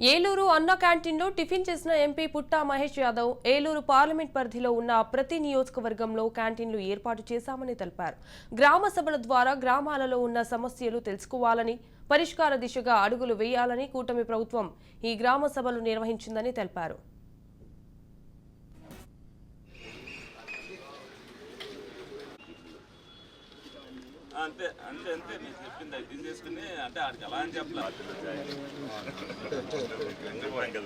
ఏలూరు అన్న క్యాంటీన్లో టిఫిన్ చేసిన ఎంపీ పుట్టా మహేష్ యాదవ్ ఏలూరు పార్లమెంట్ పరిధిలో ఉన్న ప్రతి నియోజకవర్గంలో క్యాంటీన్లు ఏర్పాటు చేశామని తెలిపారు. గ్రామ సభల ద్వారా గ్రామాలలో ఉన్న సమస్యలు తెలుసుకోవాలని పరిష్కార దిశగా అడుగులు వేయాలని కూటమి ప్రభుత్వం ఈ గ్రామ సభలు నిర్వహించిందని తెలిపారు. అంతే అంతే అంతే. నేను చెప్పింది అది తీసేసుకుని అంటే ఆడికి ఎలా అని చెప్పలేదు. எங்க போறீங்க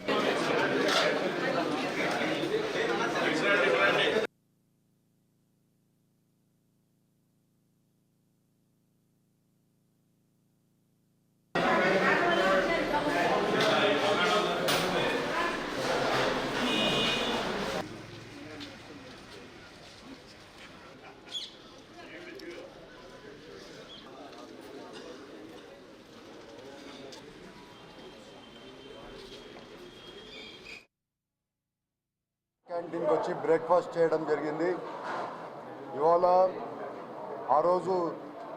క్యాంటీన్కి వచ్చి బ్రేక్ఫాస్ట్ చేయడం జరిగింది. ఇవాళ ఆ రోజు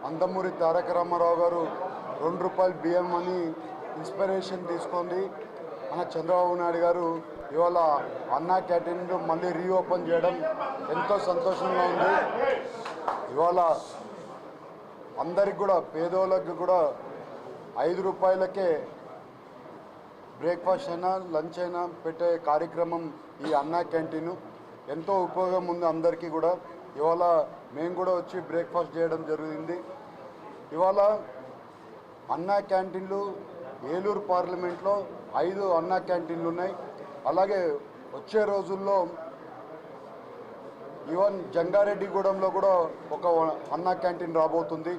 అందమూరి తారక రామారావు గారు రెండు రూపాయలు బియ్యం అని ఇన్స్పిరేషన్ తీసుకుంది మన చంద్రబాబు నాయుడు గారు ఇవాళ అన్నా క్యాంటీన్లు మళ్ళీ రీఓపెన్ చేయడం ఎంతో సంతోషంగా ఉంది. ఇవాళ అందరికి కూడా పేదోళ్ళకి కూడా ఐదు రూపాయలకే బ్రేక్ఫాస్ట్ అయినా లంచ్ అయినా పెట్టే కార్యక్రమం ఈ అన్నా క్యాంటీన్. ఎంతో ఉపయోగం ఉంది అందరికీ కూడా. ఇవాళ మేము కూడా వచ్చి బ్రేక్ఫాస్ట్ చేయడం జరిగింది. ఇవాళ అన్నా క్యాంటీన్లు ఏలూరు పార్లమెంట్లో ఐదు అన్నా క్యాంటీన్లు ఉన్నాయి. అలాగే వచ్చే రోజుల్లో ఈవెన్ జంగారెడ్డిగూడెంలో కూడా ఒక అన్నా క్యాంటీన్ రాబోతుంది.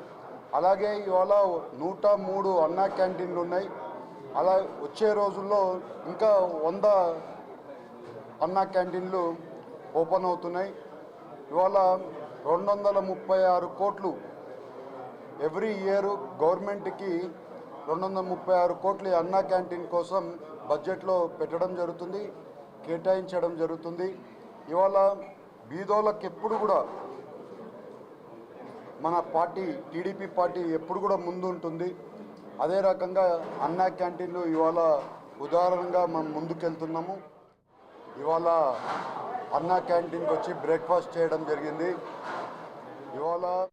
అలాగే ఇవాళ నూట మూడు అన్నా క్యాంటీన్లు ఉన్నాయి. అలా వచ్చే రోజుల్లో ఇంకా వంద అన్నా క్యాంటీన్లు ఓపెన్ అవుతున్నాయి. ఇవాళ రెండు వందల ముప్పై ఆరు కోట్లు ఎవ్రీ ఇయర్ గవర్నమెంట్కి రెండు వందల ముప్పై ఆరు కోట్లు అన్నా క్యాంటీన్ కోసం బడ్జెట్లో పెట్టడం జరుగుతుంది కేటాయించడం జరుగుతుంది. ఇవాళ బీదోళ్ళకి ఎప్పుడు కూడా మన పార్టీ టీడీపీ పార్టీ ఎప్పుడు కూడా ముందు ఉంటుంది అదే రకంగా అన్నా క్యాంటీన్లు ఇవాళ ఉదాహరణగా మనం ముందుకెళ్తున్నాము. ఇవాళ అన్నా క్యాంటీన్కి వచ్చి బ్రేక్ఫాస్ట్ చేయడం జరిగింది. ఇవాళ